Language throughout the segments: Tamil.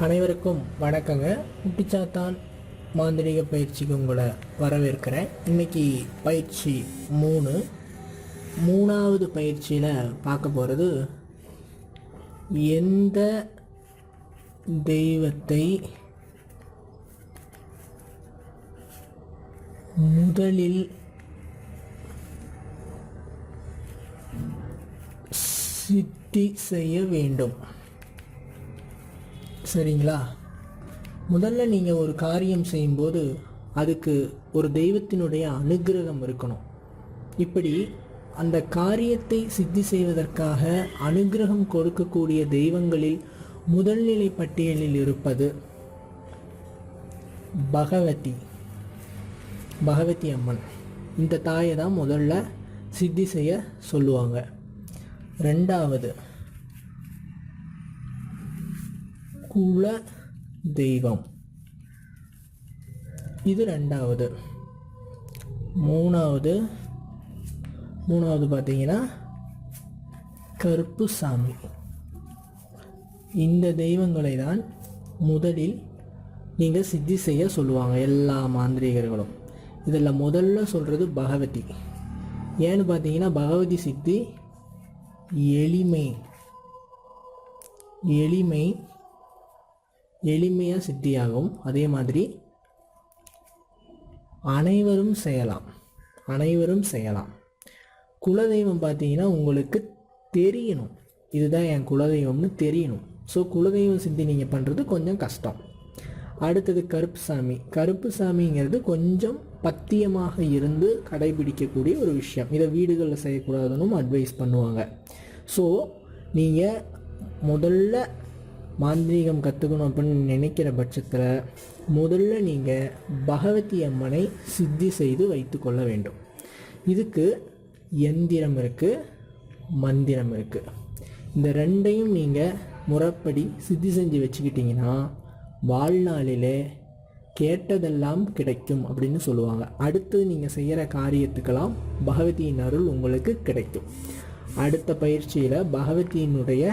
அனைவருக்கும் வணக்கங்க. குட்டிச்சாத்தான் மாந்திரிக பயிற்சிக்கு உங்களை வரவேற்கிறேன். இன்னைக்கு பயிற்சி மூணு. மூணாவது பயிற்சியில் பார்க்க போகிறது எந்த தெய்வத்தை முதலில் சித்தி செய்ய வேண்டும்? சரிங்களா? முதல்ல நீங்கள் ஒரு காரியம் செய்யும்போது அதுக்கு ஒரு தெய்வத்தினுடைய அனுக்கிரகம் இருக்கணும். இப்படி அந்த காரியத்தை சித்தி செய்வதற்காக அனுக்கிரகம் கொடுக்கக்கூடிய தெய்வங்களில் முதல்நிலை பட்டியலில் இருப்பது பகவதி பகவதி அம்மன். இந்த தாயை தான் முதல்ல சித்தி செய்ய சொல்லுவாங்க. ரெண்டாவது குல தெய்வம் இது ரெண்டாவது மூணாவது மூணாவது பார்த்தீங்கன்னா கருப்பு சாமி இந்த தெய்வங்களை தான் முதலில் நீங்கள் சித்தி செய்ய சொல்லுவாங்க எல்லா மாந்திரிகர்களும் இதில் முதல்ல சொல்கிறது பகவதி ஏன்னு பார்த்தீங்கன்னா பகவதி சித்தி எளிமை எளிமை எளிமையாக சித்தியாகும். அதே மாதிரி அனைவரும் செய்யலாம். அனைவரும் செய்யலாம். குலதெய்வம் பார்த்தீங்கன்னா உங்களுக்கு தெரியணும். இதுதான் என் குலதெய்வம்னு தெரியணும். ஸோ குலதெய்வம் சித்தி நீங்கள் பண்ணுறது கொஞ்சம் கஷ்டம். அடுத்தது கருப்பு சாமி கருப்பு சாமிங்கிறது கொஞ்சம் பத்தியமாக இருந்து கடைபிடிக்கக்கூடிய ஒரு விஷயம். இதை வீடுகளில் செய்யக்கூடாதுன்னு அட்வைஸ் பண்ணுவாங்க. ஸோ நீங்கள் முதல்ல மாந்திரீகம் கற்றுக்கணும் அப்படின்னு நினைக்கிற பட்சத்தில் முதல்ல நீங்கள் பகவதி அம்மனை சித்தி செய்து வைத்து கொள்ள வேண்டும். இதுக்கு எந்திரம் இருக்குது மந்திரம் இருக்குது இந்த ரெண்டையும் நீங்கள் முறைப்படி சித்தி செஞ்சு வச்சுக்கிட்டிங்கன்னா வாழ்நாளிலே கேட்டதெல்லாம் கிடைக்கும் அப்படின்னு சொல்லுவாங்க. அடுத்து நீங்கள் செய்கிற காரியத்துக்கெல்லாம் பகவதியின் அருள் உங்களுக்கு கிடைக்கும். அடுத்த பயிற்சியில் பகவதியினுடைய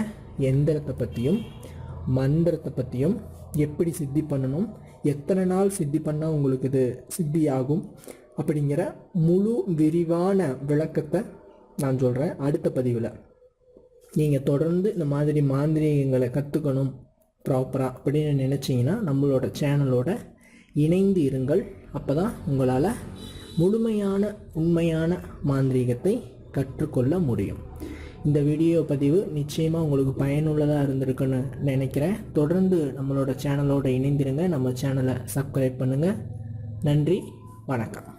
எந்திரத்தை பற்றியும் மந்திரத்தை பற்றியும் எப்படி சித்தி பண்ணணும் எத்தனை நாள் சித்தி பண்ணால் உங்களுக்கு இது சித்தி ஆகும் அப்படிங்கிற முழு விரிவான விளக்கத்தை நான் சொல்கிறேன் அடுத்த பதிவில். நீங்கள் தொடர்ந்து இந்த மாதிரி மாந்திரீகங்களை கற்றுக்கணும் ப்ராப்பராக அப்படின்னு நினச்சிங்கன்னா நம்மளோட சேனலோட இணைந்து இருங்கள். அப்போ தான் உங்களால் முழுமையான உண்மையான மாந்திரீகத்தை கற்றுக்கொள்ள முடியும். இந்த வீடியோ பதிவு நிச்சயமாக உங்களுக்கு பயனுள்ளதாக இருந்திருக்குன்னு நினைக்கிறேன். தொடர்ந்து நம்மளோட சேனலோட இணைந்திருங்க. நம்ம சேனலை சப்ஸ்கிரைப் பண்ணுங்கள் நன்றி. வணக்கம்.